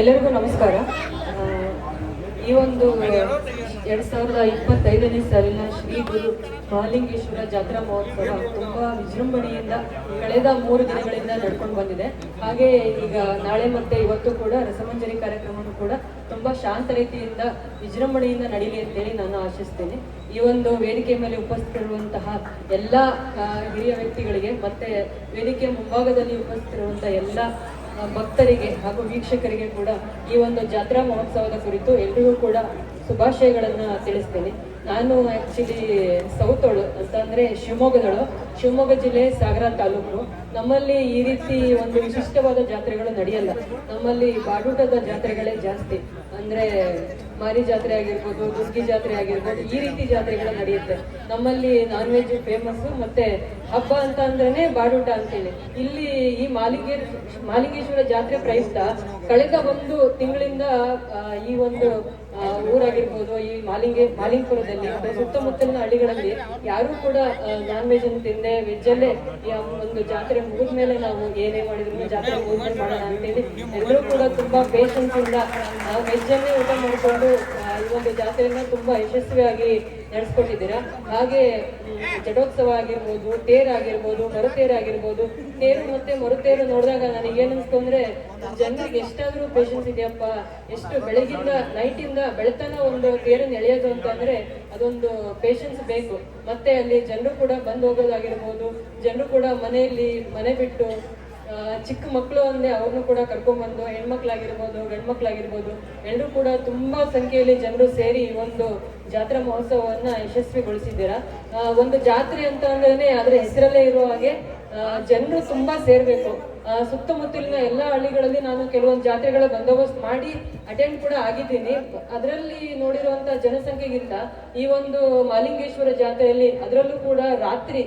ಎಲ್ಲರಿಗೂ ನಮಸ್ಕಾರ. ಈ ಒಂದು ಎರಡ್ ಸಾವಿರದ ಇಪ್ಪತ್ತೈದನೇ ಸಾಲಿನ ಶ್ರೀ ಗುರು ಮಹಾಲಿಂಗೇಶ್ವರ ಜಾತ್ರಾ ಮಹೋತ್ಸವ ತುಂಬಾ ವಿಜೃಂಭಣೆಯಿಂದ ಕಳೆದ ಮೂರು ದಿನಗಳಿಂದ ನಡ್ಕೊಂಡು ಬಂದಿದೆ. ಹಾಗೆ ಈಗ ನಾಳೆ ಮತ್ತೆ ಇವತ್ತು ಕೂಡ ರಸಮಂಜರಿ ಕಾರ್ಯಕ್ರಮವನ್ನು ಕೂಡ ತುಂಬಾ ಶಾಂತ ರೀತಿಯಿಂದ ವಿಜೃಂಭಣೆಯಿಂದ ನಡೀಲಿ ಅಂತೇಳಿ ನಾನು ಆಶಿಸ್ತೇನೆ. ಈ ಒಂದು ವೇದಿಕೆ ಮೇಲೆ ಉಪಸ್ಥಿತಿರುವಂತಹ ಎಲ್ಲ ಹಿರಿಯ ವ್ಯಕ್ತಿಗಳಿಗೆ ಮತ್ತೆ ವೇದಿಕೆ ಮುಂಭಾಗದಲ್ಲಿ ಉಪಸ್ಥಿತಿರುವಂತಹ ಎಲ್ಲ ಭಕ್ತರಿಗೆ ಹಾಗೂ ವೀಕ್ಷಕರಿಗೆ ಕೂಡ ಈ ಒಂದು ಜಾತ್ರಾ ಮಹೋತ್ಸವದ ಕುರಿತು ಎಲ್ರಿಗೂ ಕೂಡ ಶುಭಾಶಯಗಳನ್ನ ತಿಳಿಸ್ತೇನೆ. ನಾನು ಆ್ಯಕ್ಚುಲಿ ಸೌತೋಳು ಅಂತ ಅಂದ್ರೆ ಶಿವಮೊಗ್ಗದಳು. ಶಿವಮೊಗ್ಗ ಜಿಲ್ಲೆ ಸಾಗರ ತಾಲೂಕು. ನಮ್ಮಲ್ಲಿ ಈ ರೀತಿ ಒಂದು ವಿಶಿಷ್ಟವಾದ ಜಾತ್ರೆಗಳು ನಡೆಯಲ್ಲ. ನಮ್ಮಲ್ಲಿ ಬಾಡೂಟದ ಜಾತ್ರೆಗಳೇ ಜಾಸ್ತಿ. ಅಂದ್ರೆ ಮಾರಿ ಜಾತ್ರೆ ಆಗಿರ್ಬೋದು ದುರ್ಗಿ ಜಾತ್ರೆ ಆಗಿರ್ಬೋದು, ಈ ರೀತಿ ಜಾತ್ರೆಗಳು ನಡೆಯುತ್ತೆ. ನಮ್ಮಲ್ಲಿ ನಾನ್ ವೆಜ್ ಫೇಮಸ್ ಮತ್ತೆ ಹಬ್ಬ ಅಂತ ಅಂದ್ರೆ ಬಾಡೂಟ ಅಂತೇಳಿ. ಇಲ್ಲಿ ಈ ಮಾಲಿಂಗೇ ಮಾಲಿಂಗೇಶ್ವರ ಜಾತ್ರೆ ಪ್ರಯುಕ್ತ ಕಳೆದ ಒಂದು ತಿಂಗಳಿಂದ ಈ ಒಂದು ಊರಾಗಿರ್ಬೋದು, ಈ ಮಾಲಿಂಗೆ, ಮಾಲಿಂಗಪುರದಲ್ಲಿ ಮತ್ತೆ ಸುತ್ತಮುತ್ತಲಿನ ಹಳ್ಳಿಗಳಲ್ಲಿ ಯಾರು ಕೂಡ ನಾನ್ ವೆಜ್ ಅನ್ನು ತಿಂದೆ ವೆಜ್ ಅಲ್ಲೇ ಒಂದು ಜಾತ್ರೆ ಮುಗಿದ ಮೇಲೆ ನಾವು ಏನೇ ಮಾಡಿದ್ರು ಜಾತ್ರೆ ಮುಗಿದ್ಮೇಲೆ ಮಾಡೋಣ ಅಂತೇಳಿ ಎಲ್ಲರೂ ಕೂಡ ತುಂಬಾ ಪೇಷನ್ಸ್ ಇಂದ ನಾವು ಅನ್ನೇ ಊಟ ಮಾಡಿಕೊಂಡು ಒಂದು ಜಾತ್ರೆಯನ್ನ ತುಂಬಾ ಯಶಸ್ವಿಯಾಗಿ ನಡೆಸ್ಕೊಟ್ಟಿದ್ದೀರಾ. ಹಾಗೆ ಜಟೋತ್ಸವ ಆಗಿರ್ಬೋದು, ತೇರ್ ಆಗಿರ್ಬೋದು, ಮರುತೇರ್ ಆಗಿರ್ಬೋದು, ತೇರು ಮತ್ತೆ ಮರುತೇರು ನೋಡಿದಾಗ ನನಗೆ ಏನಿಸ್ತು ಅಂದ್ರೆ, ಜನರಿಗೆ ಎಷ್ಟಾದ್ರೂ ಪೇಷನ್ಸ್ ಇದೆಯಪ್ಪ, ಎಷ್ಟು ಬೆಳಗಿಂದ ನೈಟ್ ಇಂದ ಬೆಳತನ ಒಂದು ತೇರನ್ನ ಎಳೆಯೋದು ಅಂತ ಅಂದ್ರೆ ಅದೊಂದು ಪೇಷನ್ಸ್ ಬೇಕು. ಮತ್ತೆ ಅಲ್ಲಿ ಜನರು ಕೂಡ ಬಂದು ಹೋಗೋದಾಗಿರ್ಬೋದು, ಜನರು ಕೂಡ ಮನೆಯಲ್ಲಿ ಮನೆ ಬಿಟ್ಟು ಚಿಕ್ಕ ಮಕ್ಕಳು ಅಂದ್ರೆ ಅವ್ರನ್ನು ಕೂಡ ಕರ್ಕೊಂಡ್ಬಂದು, ಹೆಣ್ಮಕ್ಳಾಗಿರ್ಬೋದು, ಗಂಡ್ಮಕ್ಳಾಗಿರ್ಬೋದು ಎಲ್ಲರೂ ಕೂಡ ತುಂಬಾ ಸಂಖ್ಯೆಯಲ್ಲಿ ಜನರು ಸೇರಿ ಈ ಒಂದು ಜಾತ್ರಾ ಮಹೋತ್ಸವವನ್ನು ಯಶಸ್ವಿಗೊಳಿಸಿದ್ದೀರಾ? ಒಂದು ಜಾತ್ರೆ ಅಂತ ಅಂದ್ರೆ ಅದರ ಹೆಸರಲ್ಲೇ ಇರುವ ಹಾಗೆ ಜನರು ತುಂಬಾ ಸೇರ್ಬೇಕು. ಸುತ್ತಮುತ್ತಲಿನ ಎಲ್ಲಾ ಹಳ್ಳಿಗಳಲ್ಲಿ ನಾನು ಕೆಲವೊಂದು ಜಾತ್ರೆಗಳ ಬಂದೋಬಸ್ತ್ ಮಾಡಿ ಅಟೆಂಡ್ ಕೂಡ ಆಗಿದ್ದೀನಿ. ಅದರಲ್ಲಿ ನೋಡಿರುವಂತ ಜನಸಂಖ್ಯೆಗಿಂತ ಈ ಒಂದು ಮಾಲಿಂಗೇಶ್ವರ ಜಾತ್ರೆಯಲ್ಲಿ ಅದರಲ್ಲೂ ಕೂಡ ರಾತ್ರಿ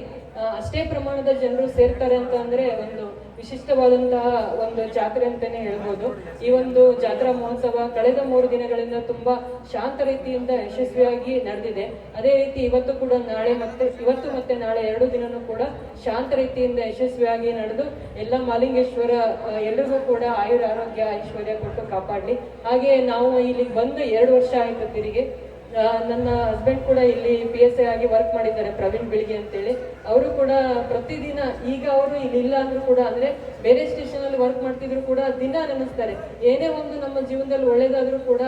ಅಷ್ಟೇ ಪ್ರಮಾಣದ ಜನರು ಸೇರ್ತಾರೆ ಅಂತ ಅಂದ್ರೆ ಒಂದು ವಿಶಿಷ್ಟವಾದಂತಹ ಒಂದು ಜಾತ್ರೆ ಅಂತಾನೆ ಹೇಳ್ಬೋದು. ಈ ಒಂದು ಜಾತ್ರಾ ಮಹೋತ್ಸವ ಕಳೆದ ಮೂರು ದಿನಗಳಿಂದ ತುಂಬಾ ಶಾಂತ ರೀತಿಯಿಂದ ಯಶಸ್ವಿಯಾಗಿ ನಡೆದಿದೆ. ಅದೇ ರೀತಿ ಇವತ್ತು ಕೂಡ ನಾಳೆ ಮತ್ತೆ, ಇವತ್ತು ಮತ್ತೆ ನಾಳೆ ಎರಡು ದಿನನೂ ಕೂಡ ಶಾಂತ ರೀತಿಯಿಂದ ಯಶಸ್ವಿಯಾಗಿ ನಡೆದು ಎಲ್ಲ ಮಾಲಿಂಗೇಶ್ವರ ಎಲ್ಲರಿಗೂ ಕೂಡ ಆಯುರ ಆರೋಗ್ಯ ಐಶ್ವರ್ಯ ಕೊಟ್ಟು ಕಾಪಾಡಲಿ. ಹಾಗೆ ನಾವು ಇಲ್ಲಿ ಬಂದು ಎರಡು ವರ್ಷ ಆಯಿತು ತಿರುಗಿ. ನನ್ನ ಹಸ್ಬೆಂಡ್ ಕೂಡ ಇಲ್ಲಿ ಪಿ ಎಸ್ ಆಗಿ ವರ್ಕ್ ಮಾಡಿದ್ದಾರೆ, ಪ್ರವೀಣ್ ಬಿಳಿಗೆ ಅಂತೇಳಿ. ಅವರು ಕೂಡ ಪ್ರತಿದಿನ, ಈಗ ಅವರು ಇಲ್ಲಿ ಇಲ್ಲ ಅಂದ್ರೂ ಕೂಡ, ಅಂದ್ರೆ ಬೇರೆ ಸ್ಟೇಷನ್ ಅಲ್ಲಿ ವರ್ಕ್ ಮಾಡ್ತಿದ್ರು ಕೂಡ ದಿನ ನೆನೆಸ್ತಾರೆ. ಏನೇ ಒಂದು ನಮ್ಮ ಜೀವನದಲ್ಲಿ ಒಳ್ಳೇದಾದ್ರೂ ಕೂಡ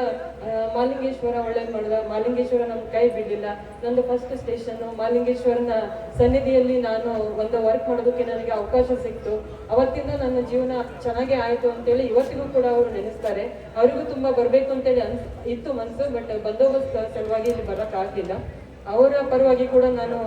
ಮಾಲಿಂಗೇಶ್ವರ ಒಳ್ಳೇದ್ ಮಾಡಿದ, ಮಾಲಿಂಗೇಶ್ವರ ನಮ್ಮ ಕೈ ಬಿಡಲಿಲ್ಲ. ನಂದು ಫಸ್ಟ್ ಸ್ಟೇಷನ್ ಮಾಲಿಂಗೇಶ್ವರನ ಸನ್ನಿಧಿಯಲ್ಲಿ ನಾನು ಒಂದು ವರ್ಕ್ ಮಾಡೋದಕ್ಕೆ ನನಗೆ ಅವಕಾಶ ಸಿಕ್ತು. ಅವತ್ತಿಂದ ನನ್ನ ಜೀವನ ಚೆನ್ನಾಗಿ ಆಯ್ತು ಅಂತೇಳಿ ಇವತ್ತಿಗೂ ಕೂಡ ಅವರು ನೆನೆಸ್ತಾರೆ. ಅವರಿಗೂ ತುಂಬಾ ಬರ್ಬೇಕು ಅಂತೇಳಿ ಅನ್ಸ್, ಇತ್ತು ಮನ್ಸು ಬಟ್ ಬಂದೋಬಸ್ತ್ ಸಲುವಾಗಿ ಇಲ್ಲಿ ಬರಕ್ ಆಗ್ಲಿಲ್ಲ. ಅವರ ಪರವಾಗಿ ಕೂಡ ನಾನು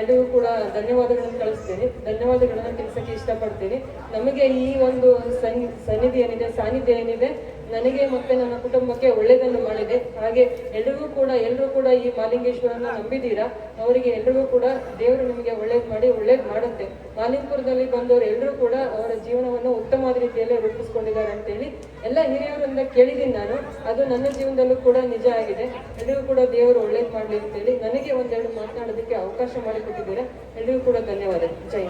ಎಲ್ಲರಿಗೂ ಕೂಡ ಧನ್ಯವಾದಗಳನ್ನು ಕಳಿಸ್ತೇನೆ. ಧನ್ಯವಾದಗಳನ್ನು ತಿಳಿಸಕ್ಕೆ ಇಷ್ಟಪಡ್ತೀನಿ. ನಮಗೆ ಈ ಒಂದು ಸನ್ನಿ ಸನ್ನಿಧಿ ಏನಿದೆ, ಸಾನ್ನಿಧ್ಯ ಏನಿದೆ, ನನಗೆ ಮತ್ತೆ ನನ್ನ ಕುಟುಂಬಕ್ಕೆ ಒಳ್ಳೆಯದನ್ನು ಮಾಡಿದೆ. ಹಾಗೆ ಎಲ್ಲರಿಗೂ ಕೂಡ ಎಲ್ಲರೂ ಕೂಡ ಈ ಮಾಲಿಂಗೇಶ್ವರನ ನಂಬಿದ್ದೀರಾ? ಅವರಿಗೆ ಎಲ್ರಿಗೂ ಕೂಡ ದೇವರು ನಿಮಗೆ ಒಳ್ಳೇದು ಮಾಡಿ, ಒಳ್ಳೇದು ಮಾಡುತ್ತೆ. ಮಾಲಿಂಗಪುರದಲ್ಲಿ ಬಂದವರು ಎಲ್ಲರೂ ಕೂಡ ಅವರ ಜೀವನವನ್ನು ಉತ್ತಮವಾದ ರೀತಿಯಲ್ಲಿ ರೂಪಿಸ್ಕೊಂಡಿದ್ದಾರೆ ಅಂತೇಳಿ ಎಲ್ಲ ಹಿರಿಯವರಿಂದ ಕೇಳಿದ್ದೀನಿ ನಾನು. ಅದು ನನ್ನ ಜೀವನದಲ್ಲೂ ಕೂಡ ನಿಜ ಆಗಿದೆ. ಎಲ್ರಿಗೂ ಕೂಡ ದೇವರು ಒಳ್ಳೇದು ಮಾಡಲಿ ಅಂತೇಳಿ ನನಗೆ ಒಂದೆರಡು ಮಾತನಾಡೋದಕ್ಕೆ ಅವಕಾಶ ಮಾಡಿಕೊಟ್ಟಿದ್ದೀರಾ. ಎಲ್ಲರಿಗೂ ಕೂಡ ಧನ್ಯವಾದ. ಜೈ